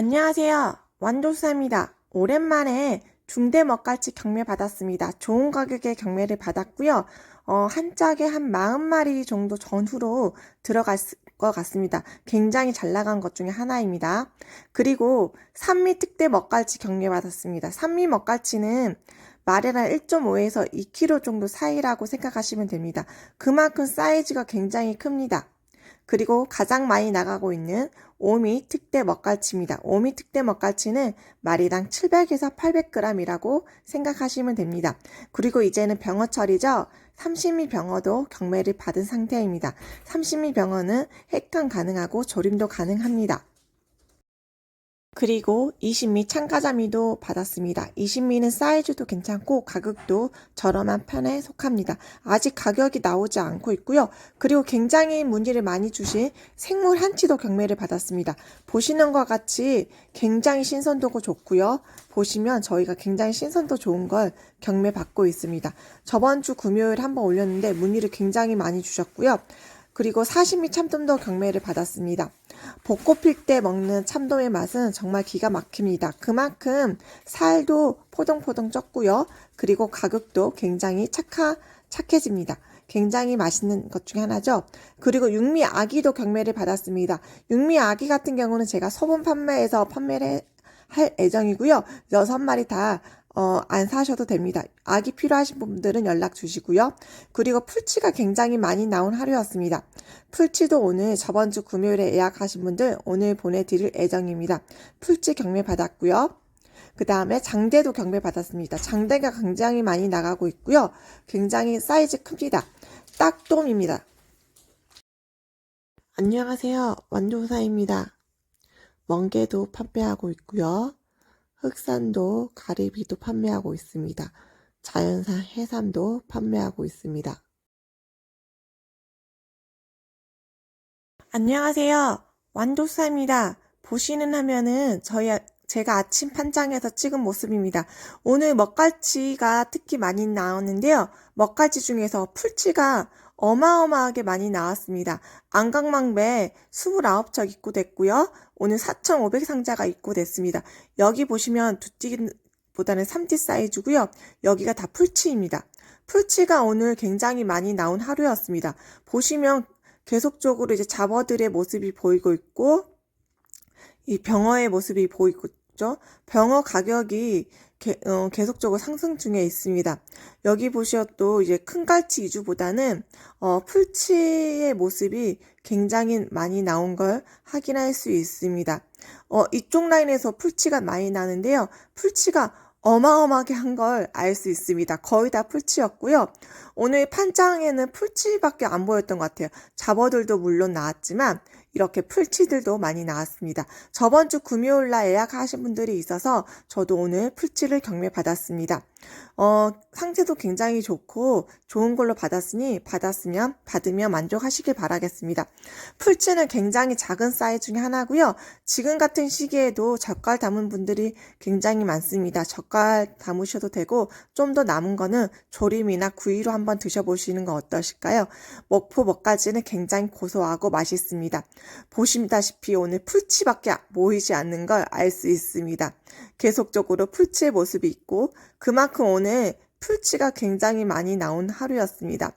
안녕하세요. 완도수사입니다. 오랜만에 중대 먹갈치 경매 받았습니다. 좋은 가격에 경매를 받았고요. 어, 한 짝에 한 40마리 정도 전후로 들어갈 수- 것 같습니다. 굉장히 잘 나간 것 중에 하나입니다. 그리고 산미 특대 먹갈치 경매 받았습니다. 산미 먹갈치는 말에랑 1.5에서 2kg 정도 사이라고 생각하시면 됩니다. 그만큼 사이즈가 굉장히 큽니다. 그리고 가장 많이 나가고 있는 오미 특대 먹갈치입니다. 오미 특대 먹갈치는 마리당 700에서 800g이라고 생각하시면 됩니다. 그리고 이제는 병어철이죠. 삼심이 병어도 경매를 받은 상태입니다. 삼심이 병어는 획강 가능하고 조림도 가능합니다. 그리고 이신미 참가자미도 받았습니다. 이신미는 사이즈도 괜찮고 가격도 저렴한 편에 속합니다. 아직 가격이 나오지 않고 있고요. 그리고 굉장히 문의를 많이 주신 생물 한치도 경매를 받았습니다. 보시는 것 같이 굉장히 신선도가 좋고요. 보시면 저희가 굉장히 신선도 좋은 걸 경매 받고 있습니다. 저번 주 금요일 한번 올렸는데 문의를 굉장히 많이 주셨고요. 그리고 사시미 참돔도 경매를 받았습니다. 벚꽃 필 때 먹는 참돔의 맛은 정말 기가 막힙니다. 그만큼 살도 포동포동 쪘고요. 그리고 가격도 굉장히 착하, 착해집니다. 굉장히 맛있는 것 중에 하나죠. 그리고 육미 아기도 경매를 받았습니다. 육미 아기 같은 경우는 제가 소분 판매에서 판매를 해- 할 예정이고요. 여섯 마리 다 어, 안 사셔도 됩니다. 아기 필요하신 분들은 연락 주시고요. 그리고 풀치가 굉장히 많이 나온 하루였습니다. 풀치도 오늘 저번 주 금요일에 예약하신 분들 오늘 보내드릴 예정입니다. 풀치 경매 받았고요. 그 다음에 장대도 경매 받았습니다. 장대가 굉장히 많이 나가고 있고요. 굉장히 사이즈 큽니다. 딱돔입니다. 안녕하세요. 완도사입니다. 멍게도 판매하고 있고요. 흑산도 가리비도 판매하고 있습니다. 자연산 해삼도 판매하고 있습니다. 안녕하세요. 완도사입니다. 보시는 화면은 저희 아- 제가 아침 판장에서 찍은 모습입니다. 오늘 먹갈치가 특히 많이 나왔는데요. 먹갈치 중에서 풀치가 어마어마하게 많이 나왔습니다. 안강망배 29척 입고됐고요. 오늘 4,500 상자가 입고됐습니다. 여기 보시면 두띠보다는 3띠 사이즈고요. 여기가 다 풀치입니다. 풀치가 오늘 굉장히 많이 나온 하루였습니다. 보시면 계속적으로 이제 잡어들의 모습이 보이고 있고 이 병어의 모습이 보이고 있죠. 병어 가격이 게- 어, 계속적으로 상승 중에 있습니다. 여기 보셔도 이제 큰 갈치 위주보다는 어, 풀치의 모습이 굉장히 많이 나온 걸 확인할 수 있습니다. 어, 이쪽 라인에서 풀치가 많이 나는데요. 풀치가 어마어마하게 한 걸 알 수 있습니다. 거의 다 풀치였고요. 오늘 판장에는 풀치밖에 안 보였던 것 같아요. 잡어들도 물론 나왔지만 이렇게 풀치들도 많이 나왔습니다. 저번 주 금요일 날 예약하신 분들이 있어서 저도 오늘 풀치를 경매 받았습니다. 어, 상태도 굉장히 좋고 좋은 걸로 받았으니 받았으면 받으면 만족하시길 바라겠습니다. 풀치는 굉장히 작은 사이즈 중에 하나고요. 지금 같은 시기에도 젓갈 담은 분들이 굉장히 많습니다. 젓갈 담으셔도 되고 좀 더 남은 거는 조림이나 구이로 한번 드셔보시는 거 어떠실까요? 먹포 먹가지는 굉장히 고소하고 맛있습니다. 보시다시피 오늘 풀치밖에 보이지 않는 걸 알 수 있습니다. 계속적으로 풀치의 모습이 있고 그만큼 오늘 풀치가 굉장히 많이 나온 하루였습니다.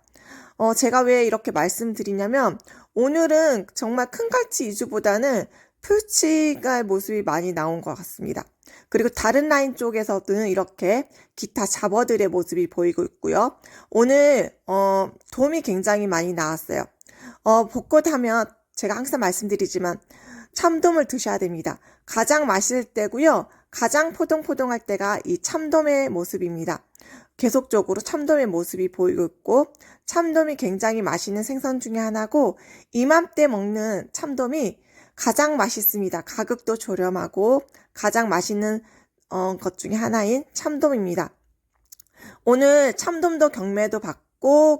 어, 제가 왜 이렇게 말씀드리냐면 오늘은 정말 큰 갈치 위주보다는 풀치가의 모습이 많이 나온 것 같습니다. 그리고 다른 라인 쪽에서는 이렇게 기타 잡어들의 모습이 보이고 있고요. 오늘 어, 돔이 굉장히 많이 나왔어요. 어, 벚꽃 하면 제가 항상 말씀드리지만 참돔을 드셔야 됩니다. 가장 맛있을 때고요. 가장 포동포동할 때가 이 참돔의 모습입니다. 계속적으로 참돔의 모습이 보이고 있고 참돔이 굉장히 맛있는 생선 중에 하나고 이맘때 먹는 참돔이 가장 맛있습니다. 가격도 저렴하고 가장 맛있는 어, 것 중에 하나인 참돔입니다. 오늘 참돔도 경매도 받고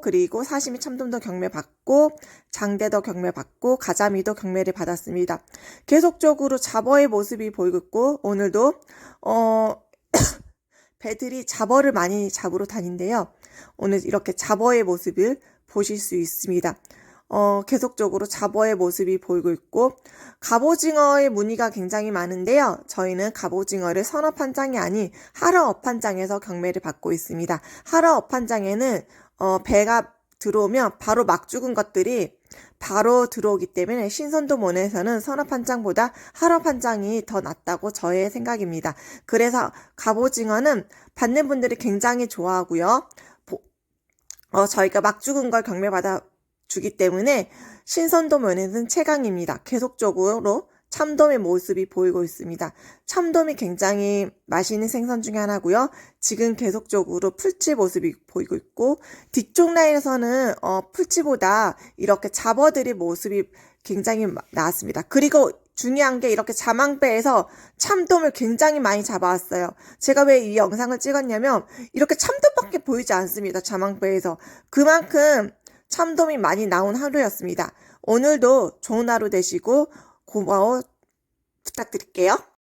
그리고 사시미 참돔도 경매 받고 장대도 경매 받고 가자미도 경매를 받았습니다. 계속적으로 잡어의 모습이 보이고 오늘도 어 배들이 잡어를 많이 잡으러 다닌대요. 오늘 이렇게 잡어의 모습을 보실 수 있습니다. 어, 계속적으로 잡어의 모습이 보이고 있고, 갑오징어의 무늬가 굉장히 많은데요. 저희는 갑오징어를 선업한장이 아닌 하러업한장에서 경매를 받고 있습니다. 하러업한장에는 어, 배가 들어오면 바로 막 죽은 것들이 바로 들어오기 때문에 신선도 문에서는 선업 한 장보다 하럽한장이 더 낫다고 저의 생각입니다. 그래서 갑오징어는 받는 분들이 굉장히 좋아하고요. 보- 어, 저희가 막 죽은 걸 경매받아 주기 때문에 신선도 면에는 최강입니다. 계속적으로 참돔의 모습이 보이고 있습니다. 참돔이 굉장히 맛있는 생선 중에 하나고요. 지금 계속적으로 풀치 모습이 보이고 있고 뒤쪽 라인에서는 어, 풀치보다 이렇게 잡어들이 모습이 굉장히 마- 나왔습니다. 그리고 중요한 게 이렇게 자망배에서 참돔을 굉장히 많이 잡아왔어요. 제가 왜 이 영상을 찍었냐면 이렇게 참돔밖에 보이지 않습니다. 자망배에서 그만큼 참돔이 많이 나온 하루였습니다. 오늘도 좋은 하루 되시고 고마워 부탁드릴게요.